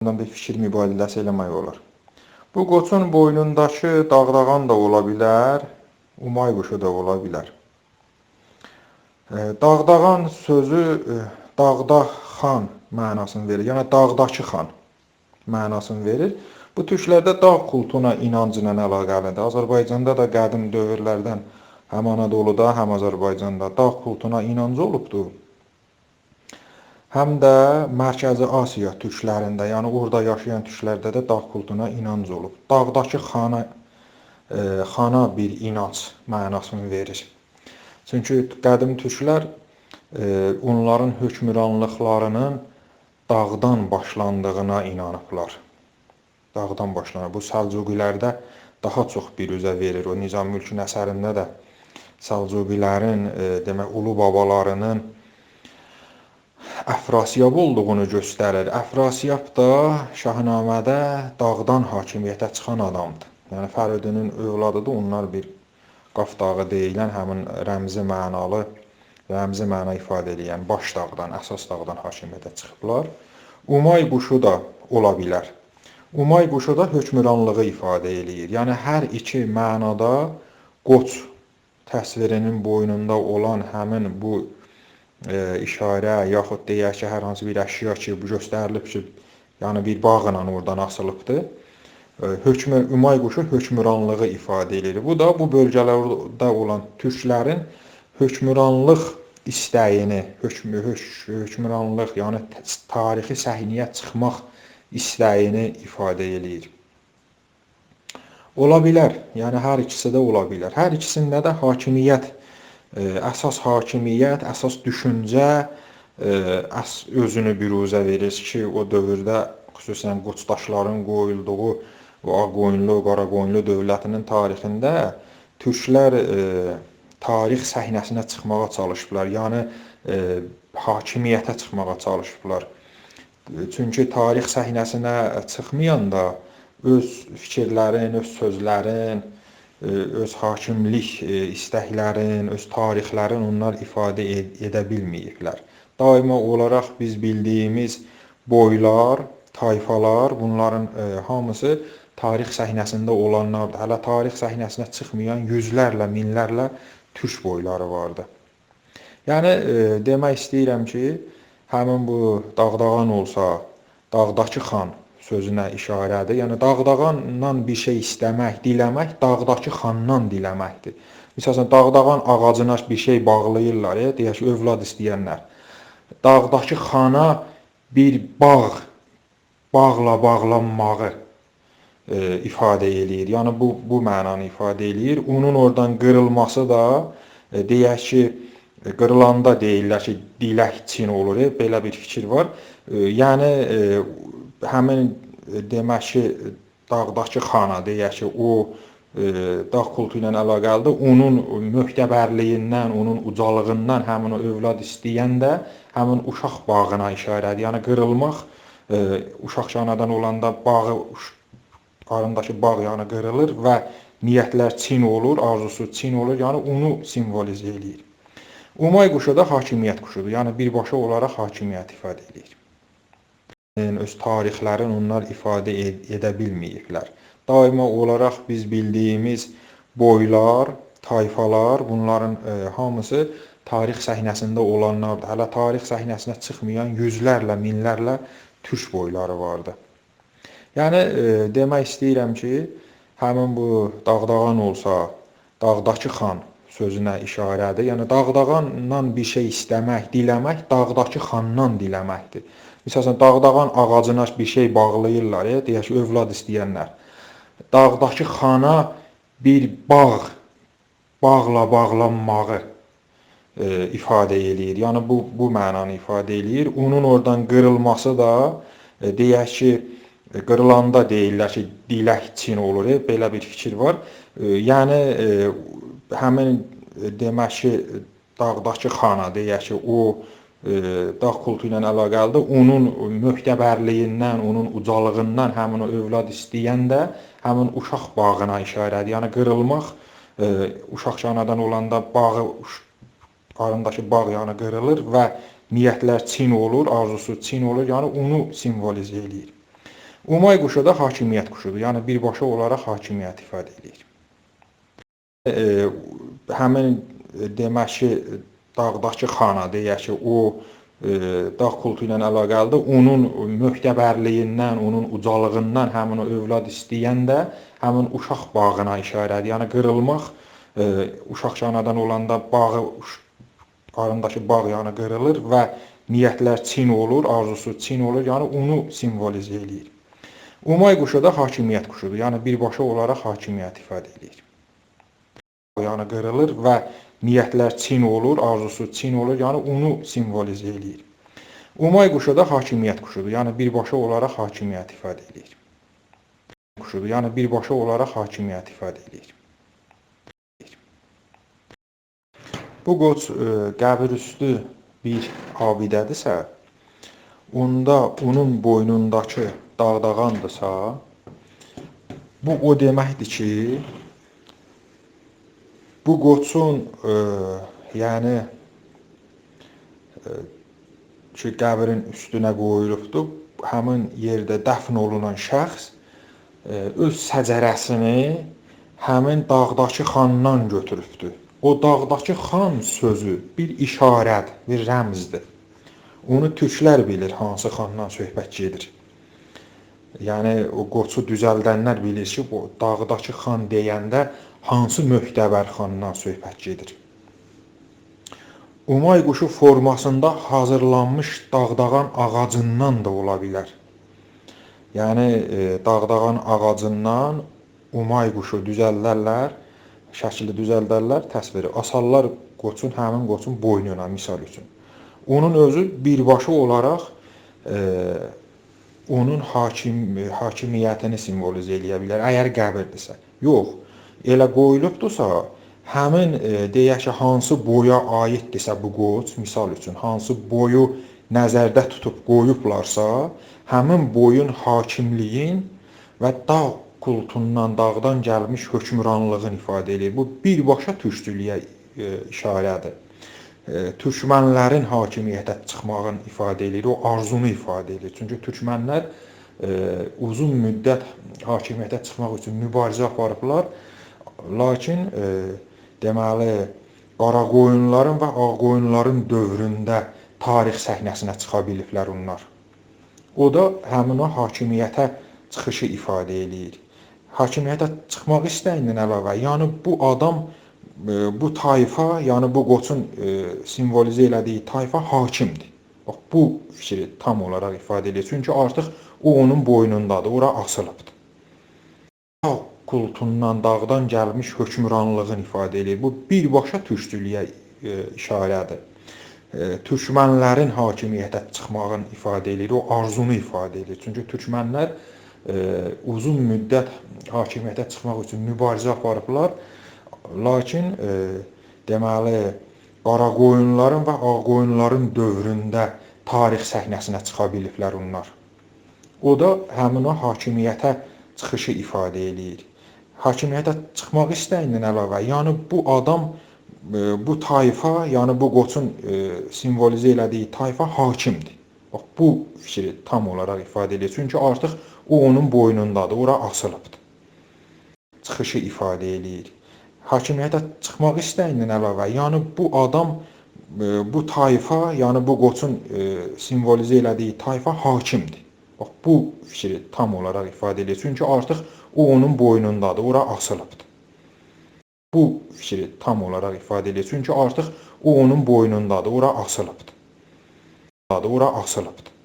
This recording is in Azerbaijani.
Bundan bir fikir mübadiləsi eləmək olar. Bu qoçun boynundakı dağdağan da ola bilər, umay quşu da ola bilər. E, Dağdağan sözü e, dağda xan mənasını verir. Yəni dağdakı xan mənasını verir. Bu türklərdə dağ kultuna inancı ilə əlaqəlidir. Azərbaycanda da qədim dövrlərdən həm Anadoluda, həm Azərbaycanda dağ kultuna inancı olubdur. Həm də Mərkəzi Asiya türklərində, yəni orada yaşayan türklərdə də dağ kultuna inanc olub. Dağdakı xana e, xana bir inanc mənasını verir. Çünki qədim türklər e, onların hökmranlıqlarının dağdan başlandığına inanıblar. Dağdan başlanır. Bu Səlcuqilərdə daha çox biruzə verir. O Nizam Mülkün əsərində də Səlcuqilərin e, demək ulu babalarının Əfrasiyab olduğunu göstərir. Əfrasiyab da Şahnamədə dağdan hakimiyyətə çıxan adamdır. Yəni Fəridinin övladıdır. Onlar bir Qaf dağı deyilən həmin rəmzi mənalı, rəmzi məna ifadə edən baş dağdan, əsas dağdan hakimiyyətə çıxıblar. Umay quşu da ola bilər. Umay quşu da hökmranlığı ifadə eləyir. Yəni hər iki mənada qoç təsvirinin boynunda olan həmin bu işarə yaxud deyək ki, hər hansı bir əşya ki, bu göstərilib ki, yəni bir bağla oradan asılıbdır. E, hökmü Ümay quşu hökmranlığı ifadə edir. Bu da bu bölgələrdə olan türklərin hökmranlıq istəyini, hökm höş, hökmranlıq, yəni tarixi səhnəyə çıxmaq istəyini ifadə eləyir. Ola bilər, yəni hər ikisi də ola bilər. Hər ikisində də hakimiyyət əsas hakimiyyət, əsas düşüncə əs özünü büruzə verir ki, o dövrdə xüsusən qoçdaşların qoyulduğu o Ağqoyunlu, Qaraqoyunlu dövlətinin tarixində türklər e, tarix səhnəsinə çıxmağa çalışıblar. Yəni e, hakimiyyətə çıxmağa çalışıblar. Çünki tarix səhnəsinə çıxmayanda öz fikirlərin, öz sözlərin, öz hakimlik istəklərin, öz tarixlərin onlar ifadə edə bilməyiblər. Daima olaraq biz bildiyimiz boylar, tayfalar, bunların hamısı tarix səhnəsində olanlardır. Hələ tarix səhnəsinə çıxmayan yüzlərlə, minlərlə türk boyları vardı. Yəni demək istəyirəm ki, həmin bu dağdağan olsa, dağdakı xan sözünə işarədir. Yəni dağdağandan bir şey istəmək, diləmək dağdakı xandan diləməkdir. Məsələn, dağdağan ağacına bir şey bağlayırlar, ya, deyək ki, övlad istəyənlər. Dağdakı xana bir bağ, bağla bağlanmağı e, ifadə eləyir. Yəni bu bu mənanı ifadə eləyir. Onun oradan qırılması da e, deyək ki, qırılanda deyirlər ki, dilək Çin olur. E, belə bir fikir var. E, yəni e, həmin e, demək ki, dağdakı xana deyək ki, o e, dağ kultu ilə əlaqəlidir. Onun möhtəbərliyindən, onun ucalığından həmin o övlad istəyən də həmin uşaq bağına işarədir. Yəni qırılmaq e, uşaq anadan olanda bağı qarındakı bağ yəni qırılır və niyyətlər Çin olur, arzusu Çin olur. Yəni onu simvolizə eləyir. Umay quşu da hakimiyyət quşudur. Yəni birbaşa olaraq hakimiyyət ifadə eləyir öz tarixlərini onlar ifadə edə bilməyiblər. Daima olaraq biz bildiyimiz boylar, tayfalar, bunların e, hamısı tarix səhnəsində olanlardır. Hələ tarix səhnəsinə çıxmayan yüzlərlə, minlərlə türk boyları vardı. Yəni e, demək istəyirəm ki, həmin bu dağdağan olsa, dağdakı xan sözünə işarədir. Yəni dağdağandan bir şey istəmək, diləmək dağdakı xandan diləməkdir. Məsələn, dağdağan ağacına bir şey bağlayırlar, ya, deyək ki, övlad istəyənlər. Dağdakı xana bir bağ, bağla bağlanmağı e, ifadə eləyir. Yəni bu bu mənanı ifadə eləyir. Onun oradan qırılması da e, deyək ki, e, qırılanda deyirlər ki, dilək Çin olur. E, belə bir fikir var. E, yəni e, həmin e, demək ki, dağdakı xana deyək ki, o dağ kultu ilə əlaqəlidir. Onun möhtəbərliyindən, onun ucalığından həmin o övlad istəyən də həmin uşaq bağına işarədir. Yəni qırılmaq uşaq anadan olanda bağı qarındakı bağ yəni qırılır və niyyətlər Çin olur, arzusu Çin olur. Yəni onu simvolizə eləyir. Umay quşu da hakimiyyət quşudur. Yəni birbaşa olaraq hakimiyyət ifadə edir. E, həmin e, demək ki, dağdakı xana deyək ki, o e, dağ kultu ilə əlaqəlidir. Onun möhtəbərliyindən, onun ucalığından həmin o övlad istəyəndə həmin uşaq bağına işarədir. Yəni qırılmaq e, uşaq anadan olanda bağı qarındakı bağ yəni qırılır və niyyətlər çin olur, arzusu çin olur, yəni onu simvolizə eləyir. Umay quşu da hakimiyyət quşudur. Yəni birbaşa olaraq hakimiyyət ifadə edir. Yəni qırılır və niyyətlər çin olur, arzusu çin olur, yəni onu simvolizə eləyir. Umay quşu da hakimiyyət quşudur. Yəni birbaşa olaraq hakimiyyət ifadə edir. Quşudur. Yəni birbaşa olaraq hakimiyyət ifadə edir. Bu qoç e, qəbir üstü bir abidədirsə, onda onun boynundakı dağdağandırsa, bu o deməkdir ki, bu qoçun e, yəni e, ki, qəbrin üstünə qoyulubdur. Həmin yerdə dəfn olunan şəxs e, öz səcərəsini həmin dağdakı xandan götürübdür. O dağdakı xan sözü bir işarədir, bir rəmzdir. Onu türklər bilir hansı xandan söhbət gedir. Yəni o qoçu düzəldənlər bilir ki, bu dağdakı xan deyəndə hansı möhtəbər xandan söhbət gedir. Umay quşu formasında hazırlanmış dağdağan ağacından da ola bilər. Yəni e, dağdağan ağacından umay quşu düzəldərlər şəkli düzəldərlər, təsviri asarlar qoçun, həmin qoçun boynuna misal üçün. Onun özü birbaşa olaraq e, onun hakim hakimiyyətini simvolizə eləyə bilər, əgər qəbirdirsə. Yox, elə qoyulubdursa, həmin e, deyək ki, hansı boya aiddirsə bu qoç, misal üçün, hansı boyu nəzərdə tutub qoyublarsa, həmin boyun hakimliyin və dağ kultundan, dağdan gəlmiş hökmranlığın ifadə edir. Bu birbaşa türkçülüyə e, işarədir. E, türkmənlərin hakimiyyətə çıxmağın ifadə edir, o arzunu ifadə edir. Çünki türkmənlər uzun müddət hakimiyyətə çıxmaq üçün mübarizə aparıblar. Lakin deməli Qaraqoyunların və Ağqoyunların dövründə tarix səhnəsinə çıxa biliblər onlar. O da həmin o hakimiyyətə çıxışı ifadə eləyir hakimiyyətə çıxmaq istəyindən əlavə, yəni bu adam e, bu tayfa, yəni bu qoçun e, simvolizə elədiyi tayfa hakimdir. Bax bu fikri tam olaraq ifadə edir. Çünki artıq o onun boynundadır, ora asılıbdır. Dağ kultundan, dağdan gəlmiş hökmranlığın ifadə edir. Bu birbaşa türkçülüyə e, işarədir. Türkmənlərin hakimiyyətə çıxmağın ifadə edir, o arzunu ifadə edir. Çünki türkmənlər uzun müddət hakimiyyətə çıxmaq üçün mübarizə aparıblar. Lakin e, deməli Qaraqoyunların və Ağqoyunların dövründə tarix səhnəsinə çıxa biliblər onlar. O da həmin o hakimiyyətə çıxışı ifadə eləyir. Hakimiyyətə çıxmaq istəyindən əlavə, yəni bu adam e, bu tayfa, yəni bu qoçun e, simvolizə elədiyi tayfa hakimdir. Bax bu fikri tam olaraq ifadə edir. Çünki artıq o onun boynundadır, ora asılıbdır. Çıxışı ifadə eləyir. Hakimiyyətə çıxmaq istəyindən əlavə, yəni bu adam e, bu tayfa, yəni bu qoçun simvolizə elədiyi tayfa hakimdir. Bax bu fikri tam olaraq ifadə edir. Çünki artıq o onun boynundadır, ora asılıbdır. Bu fikri tam olaraq ifadə edir. Çünki artıq o onun boynundadır, ora asılıbdır. Ora asılıbdır.